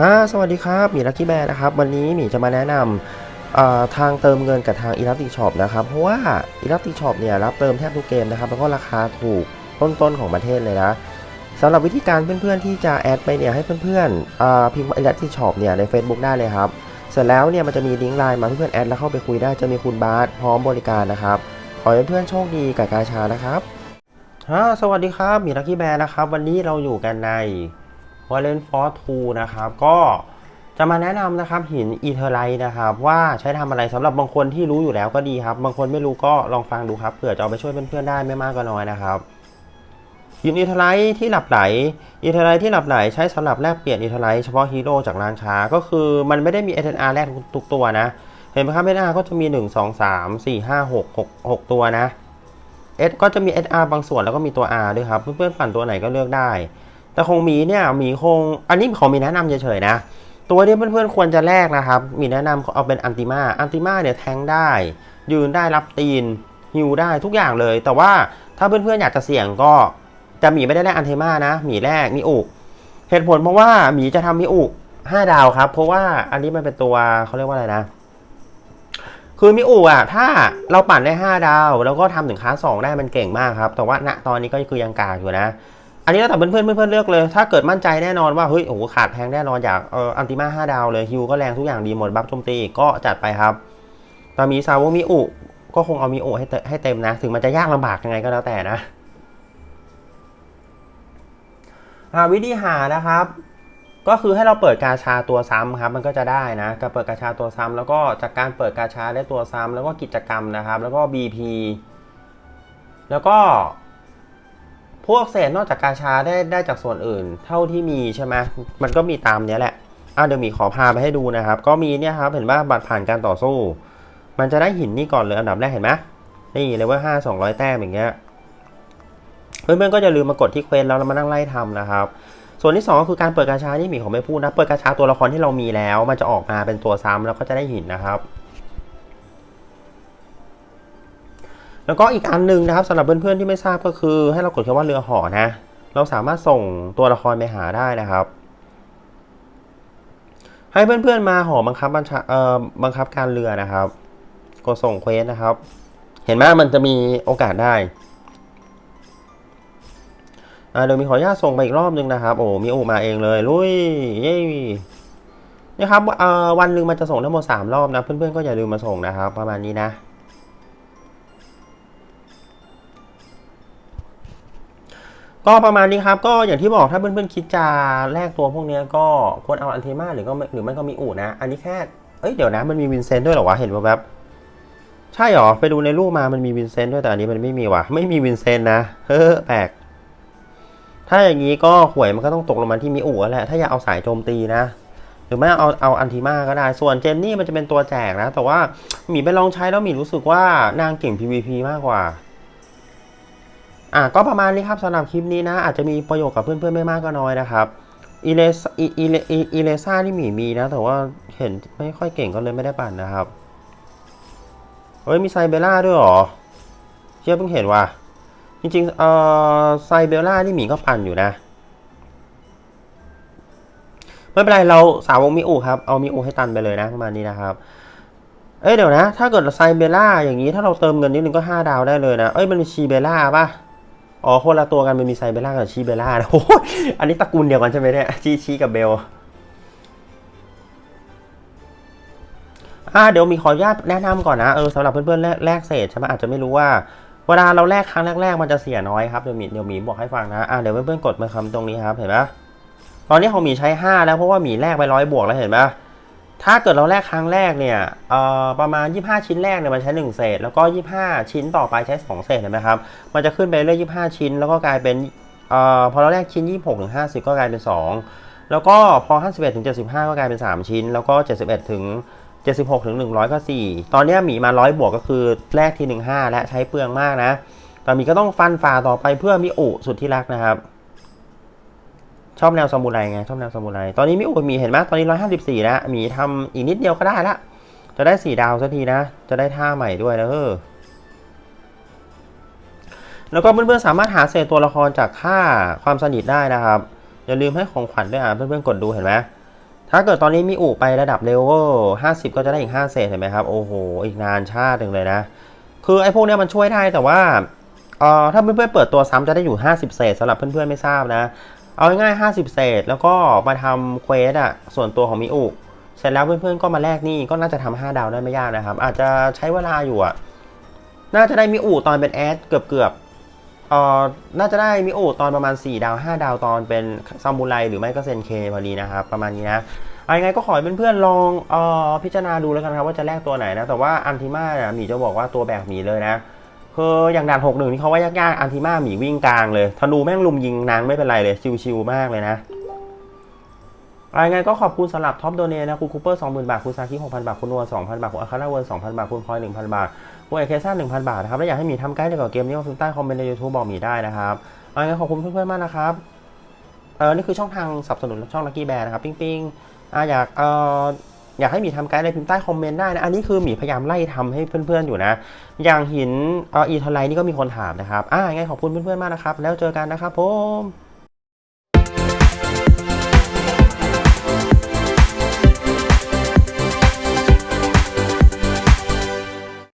ฮะสวัสดีครับหมีลักกี้แบร์นะครับ วันนี้หมีจะมาแนะนำทางเติมเงินกับทาง e l a s t i c Shop นะครับ เพราะว่า e l a s t i c Shop เนี่ยรับเติมแทบทุกเกมนะครับ แล้วก็ราคาถูกต้นๆของประเทศเลยนะสำหรับวิธีการเพื่อนๆที่จะแอดไปเนี่ยให้เพื่อนๆอ่าพิมพ์ e l a s t i c Shop เนี่ยใน Facebook ได้เลยครับ เสร็จแล้วเนี่ยมันจะมีลิงก์ไลน์มาเพื่อนๆแอดแล้วเข้าไปคุยได้จะมีคุณบาสพร้อมบริการนะครับ ขอให้เพื่อนๆโชคดีกับกาชานะครับฮะสวัสดีครับหมีลักกี้แบร์นะครับ วันนี้เราอยู่กันใน วาเลนฟอร์ทูนะครับ ก็จะมาแนะนำนะครับหินอีเทอร์ไลท์นะครับ ว่าใช้ทำอะไรสำหรับบางคนที่รู้อยู่แล้วก็ดีครับ บางคนไม่รู้ก็ลองฟังดูครับเผื่อจะเอาไปช่วยเพื่อนๆได้ไม่มากก็น้อยนะครับหินอีเทอร์ไลท์ที่หลับไหลอีเทอร์ไลท์ที่หลับไหลใช้สำหรับแลกเปลี่ยนอีเทอร์ไลท์เฉพาะฮีโร่จากร้านค้าก็คือมันไม่ได้มี SNR แลกทุกตัวนะ เห็นไหมครับ SNR ก็จะมี 1 2 3 4 5 6 6 6 ตัวนะ S ก็จะมี SR บางส่วนแล้วก็มีตัว R ด้วยครับ เพื่อนๆปั่นตัวไหนก็เลือกได้ แต่คงหมีเนี่ยหมีคง อันนี้ขอมีแนะนำเฉยๆนะ ตัวที่เพื่อนๆควรจะแลกนะครับมีแนะนำเอาเป็นอันติมาอันติมาเนี่ยแทงได้ ยืนได้รับตีนฮิวได้ทุกอย่างเลย แต่ว่าถ้าเพื่อนๆอยากจะเสี่ยงก็จะหมีไม่ได้แลกอันติมานะหมีแรกมิอุเหตุผลเพราะว่าหมีจะทำมิอุ5ดาวครับ เพราะว่าอันนี้มันเป็นตัวเขาเรียกว่าอะไรนะ คือมิอูอะ ถ้าเราปั่นได้5ดาว แล้วก็ทำถึงคลาสสองได้มันเก่งมากครับ แต่ว่าณตอนนี้ก็คือยังกากอยู่นะ อันนี้แล้วแต่เพื่อนเพื่อนเลือกเลย ถ้าเกิดมั่นใจแน่นอนว่าเฮ้ยโอ้โหขาดแพงแน่นอนอยากเอออันติมา5ดาวเลยฮิวก็แรงทุกอย่างดีหมดบัฟโจมตีก็จัดไปครับตอนมีซาวมิอุก็คงเอามิอุให้เตให้เต็มนะ ถึงมันจะยากลำบากยังไงก็แล้วแต่นะวิธีหานะครับ ก็คือให้เราเปิดกาชาตัวซ้ำครับ มันก็จะได้นะการเปิดกาชาตัวซ้ำแล้วก็จากการเปิดกาชาได้ตัวซ้ำแล้วก็กิจกรรมนะครับ แล้วก็ BP แล้วก็ พวกเศษนอกจากกาชาได้ได้จากส่วนอื่น เท่าที่มีใช่ไหมมันก็มีตามเนี้ยแหละอะเดี๋ยวมีขอพาไปให้ดูนะครับ ก็มีเนี่ยครับเห็นว่าบัตรผ่านการต่อสู้ มันจะได้หินนี่ก่อนเลยอันดับแรกเห็นไหมนี่เลเวลห้าสองร้อยแต้มอย่างเงี้ยเพื่อนๆก็จะลืมมากดที่เควสแล้วมานั่งไล่ทำนะครับ ส่วนที่ 2 ก็คือการเปิดกาชาที่หมีของไม่พูดนะ เปิดกาชาตัวละครที่เรามีแล้ว มันจะออกมาเป็นตัวซ้ำแล้วก็จะได้หินนะครับ แล้วก็อีกอันหนึ่งนะครับสำหรับเพื่อนๆที่ไม่ทราบก็คือ ให้เรากดคำว่าเรือห่อนะ เราสามารถส่งตัวละครไปหาได้นะครับ ให้เพื่อนๆมาห่อบังคับบัญชาเอ่อบังคับการเรือนะครับ กดส่งเควสนะครับ เห็นไหมมันจะมีโอกาสได้อ่าเดี๋ยวมีขออนุญาตส่งไปอีกรอบนึงนะครับ โอ้มีอูมาเองเลยลุยเย้นี่ครับวันหนึ่งมันจะส่งทั้งหมดสามรอบนะ เพื่อนๆก็อย่าลืมมาส่งนะครับ ประมาณนี้นะ ก็ประมาณนี้ครับ ก็อย่างที่บอกถ้าเพื่อนๆคิดจะแลกตัวพวกนี้ก็ควรเอาอันเทมาหรือก็ไม่หรือไม่ก็มีอูนะ อันนี้แค่เอ้ยเดี๋ยวนะมันมีวินเซนต์ด้วยเหรอวะเห็นว่าแบบใช่หรอไปดูในรูปมามันมีวินเซนต์ด้วยแต่อันนี้มันไม่มีว่ะไม่มีวินเซนต์นะเฮ้อแปลกถ้าอย่างนี้ก็หวยมันก็ต้องตกลงมาที่มิอูแหละถ้าอยากเอาสายโจมตีนะหรือไม่เอาเอาอันติมาก็ได้ ส่วนเจนนี่มันจะเป็นตัวแจกนะ แต่ว่าหมีไปลองใช้แล้วหมีรู้สึกว่านางเก่ง PVP มากกว่า อะก็ประมาณนี้ครับสำหรับคลิปนี้นะ อาจจะมีประโยชน์กับเพื่อนๆไม่มากก็น้อยนะครับอีเลสอีเลอีเลซ่าที่หมีมีนะ แต่ว่าเห็นไม่ค่อยเก่งก็เลยไม่ได้ปั่นนะครับเฮ้ยมีไซเบล่าด้วยหรอเชื่อเพิ่งเห็นว่ะจริงๆเอ่อไซเบล่านี่หมีก็ปั่นอยู่นะไม่เป็นไรเราสาวมิอูครับเอามิอูให้ตันไปเลยนะประมาณนี้นะครับเอ้ยเดี๋ยวนะ ถ้าเกิดไซเบล่าอย่างนี้ถ้าเราเติมเงินนิดนึงก็ 5 ดาวได้เลยนะ เอ้ยมันมีชีเบลล่าป่ะ อ๋อคนละตัวกันมันมีไซเบล่ากับชีเบล่านะโอ้อันนี้ตระกูลเดียวกันใช่ไหมเนี่ยชีชีกับเบลอ่าเดี๋ยวมีขออนุญาตแนะนำก่อนนะเออสำหรับเพื่อนๆแลกแลกเศษใช่ไหมอาจจะไม่รู้ว่าเวลาเราแลกครั้งแรกๆมันจะเสียน้อยครับเดี๋ยวมีเดี๋ยวมีบอกให้ฟังนะอะเดี๋ยวเพื่อนๆกดมาคำตรงนี้ครับเห็นไหมตอนนี้ของหมีใช้ 5 แล้วเพราะว่าหมีแลกไปร้อยบวกแล้วเห็นไหม ถ้าเกิดเราแลกครั้งแรกเนี่ยประมาณ 25 ชิ้นแรกเนี่ยมันใช้ 1 เศษ แล้วก็ 25 ชิ้นต่อไปใช้ 2 เศษเห็นไหมครับ มันจะขึ้นไปเรื่อย25 ชิ้น แล้วก็กลายเป็นอพอเราแลกชิ้น 26ถึง50 ก็กลายเป็น 2 แล้วก็พอ 51ถึง75 ก็กลายเป็น 3 ชิ้น แล้วก็ 71ถึง76ถึง100 ก็ 4 ตอนนี้หมีมา 100 บวกก็คือแรกที15 และใช้เปลืองมากนะ แต่หมีก็ต้องฟันฝ่าต่อไปเพื่อมิอุสุดที่รักนะครับ ชอบแนวซามูไรไงชอบแนวซามูไรตอนนี้มิโอมีเห็นไหมตอนนี้154แล้วมีทำอีกนิดเดียวก็ได้ละจะได้4ดาวสักทีนะ จะได้ท่าใหม่ด้วยนะเออแล้วก็เพื่อนๆสามารถหาเศษตัวละครจากค่าความสนิทได้นะครับ อย่าลืมให้ของขวัญด้วยอะเพื่อนๆกดดูเห็นไหมถ้าเกิดตอนนี้มีอูไประดับเลเวล50ก็จะได้อีก5เศษเห็นไหมครับ โอ้โห อีกนานชาติหนึ่งเลยนะ คือไอ้พวกเนี้ยมันช่วยได้แต่ว่าเอ่อถ้าเพื่อนๆเปิดตัวซ้ำจะได้อยู่ 50 เศษสำหรับเพื่อนๆไม่ทราบนะ เอาง่ายๆ50 เศษ แล้วก็มาทำเควสอะส่วนตัวของมิอุเสร็จแล้วเพื่อนๆก็มาแลกนี่ก็น่าจะทำ5ดาวได้ไม่ยากนะครับ อาจจะใช้เวลาอยู่อะน่าจะได้มิอุตอนเป็นแอดเกือบๆเอ่อน่าจะได้มิอุตอนประมาณ 4 ดาว 5 ดาวตอนเป็นซามูไรหรือไม่ก็เซนเคพอดีนะครับ ประมาณนี้นะเอายังไงก็ขอให้เพื่อนๆลองเอ่อพิจารณาดูแล้วกันครับว่าจะแลกตัวไหนนะ แต่ว่าอันติมาเนี่ยหมีจะบอกว่าตัวแบกหมีเลยนะ คืออย่างด่านหกหนึ่งที่เขาว่ายากๆอันติมาหมีวิ่งกลางเลยธนูแม่งลุมยิงนางไม่เป็นไรเลย ชิวๆมากเลยนะอายังไงก็ขอบคุณสำหรับท็อปโดเนนะคุณคูเปอร์20,000บาท คุณซาคิ6,000บาท คุณนวล2,000บาท คุณอาคาราเวิร์น2,000บาท คุณพลอย1,000บาท คุณเอเคซ่า1,000บาทนะครับและอยากให้หมีทำไกด์เกี่ยวกับเกมนี้ก็พิมพ์ใต้คอมเมนต์ใน YouTube บอกหมีได้นะครับอายังไงขอบคุณเพื่อนๆมากนะครับเออนี่คือช่องทางสนับสนุนช่องลักกี้แบร์นะครับ ปิ๊งปิ๊งอ่าอยากเออ อยากให้หมีทำไกด์อะไรพิมพ์ใต้คอมเมนต์ได้นะ อันนี้คือหมีพยายามไล่ทำให้เพื่อนๆอยู่นะ อย่างหินอออีทไลนี่ก็มีคนถามนะครับ อ่าไงขอบคุณเพื่อนๆมากนะครับ แล้วเจอกันนะครับผม